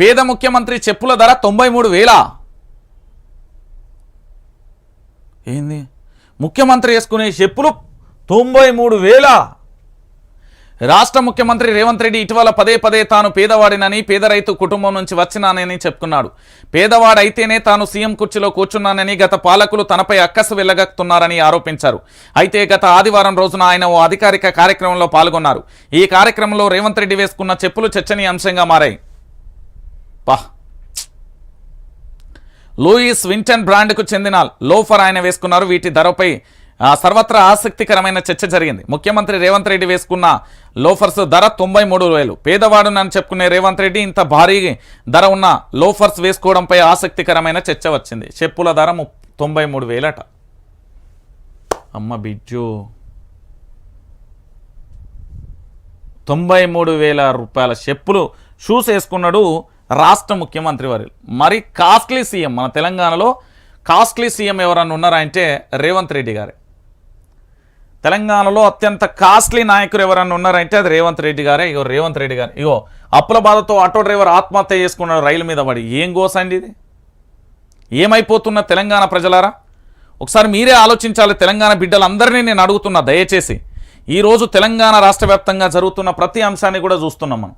పేద ముఖ్యమంత్రి చెప్పుల ధర తొంభై మూడు వేల. ఏంది? ముఖ్యమంత్రి వేసుకునే చెప్పులు తొంభై మూడు వేల. రాష్ట్ర ముఖ్యమంత్రి రేవంత్ రెడ్డి ఇటీవల పదే పదే తాను పేదవాడినని పేద రైతు కుటుంబం నుంచి వచ్చినానని చెప్పుకున్నాడు. పేదవాడైతేనే తాను సీఎం కుర్చీలో కూర్చున్నానని గత పాలకులు తనపై అక్కసు వెళ్ళగక్కుతున్నారని ఆరోపించారు. అయితే గత ఆదివారం రోజున ఆయన ఓ అధికారిక కార్యక్రమంలో పాల్గొన్నారు. ఈ కార్యక్రమంలో రేవంత్ రెడ్డి వేసుకున్న చెప్పులు చర్చనీయాంశంగా మారాయి. పా. లూయిస్ వింటన్ బ్రాండ్కు చెందిన లోఫర్ ఆయన వేసుకున్నారు. వీటి ధరపై సర్వత్రా ఆసక్తికరమైన చర్చ జరిగింది. ముఖ్యమంత్రి రేవంత్ రెడ్డి వేసుకున్న లోఫర్స్ ధర తొంభై మూడు వేలు. పేదవాడు నన్ను చెప్పుకునే రేవంత్ రెడ్డి ఇంత భారీ ధర ఉన్న లోఫర్స్ వేసుకోవడంపై ఆసక్తికరమైన చర్చ వచ్చింది. చెప్పుల ధర ము తొంభై మూడు వేలట. అమ్మ బిజ్జు. తొంభై మూడు వేల రూపాయల చెప్పులు షూస్ వేసుకున్నాడు రాష్ట్ర ముఖ్యమంత్రి వారు. మరి కాస్ట్లీ సీఎం మన తెలంగాణలో కాస్ట్లీ సీఎం ఎవరన్నా ఉన్నారా అంటే రేవంత్ రెడ్డి గారే. తెలంగాణలో అత్యంత కాస్ట్లీ నాయకులు ఎవరన్నా ఉన్నారంటే అది రేవంత్ రెడ్డి గారే. ఇగో రేవంత్ రెడ్డి గారు ఇగో అప్పుల బాధతో ఆటో డ్రైవర్ ఆత్మహత్య చేసుకున్నాడు రైలు మీద పడి ఏం గోసండి ఇది? ఏమైపోతున్న తెలంగాణ ప్రజలారా? ఒకసారి మీరే ఆలోచించాలి తెలంగాణ బిడ్డలందరినీ నేను అడుగుతున్నా దయచేసి. ఈరోజు తెలంగాణ రాష్ట్ర జరుగుతున్న ప్రతి అంశాన్ని కూడా చూస్తున్నాం మనం.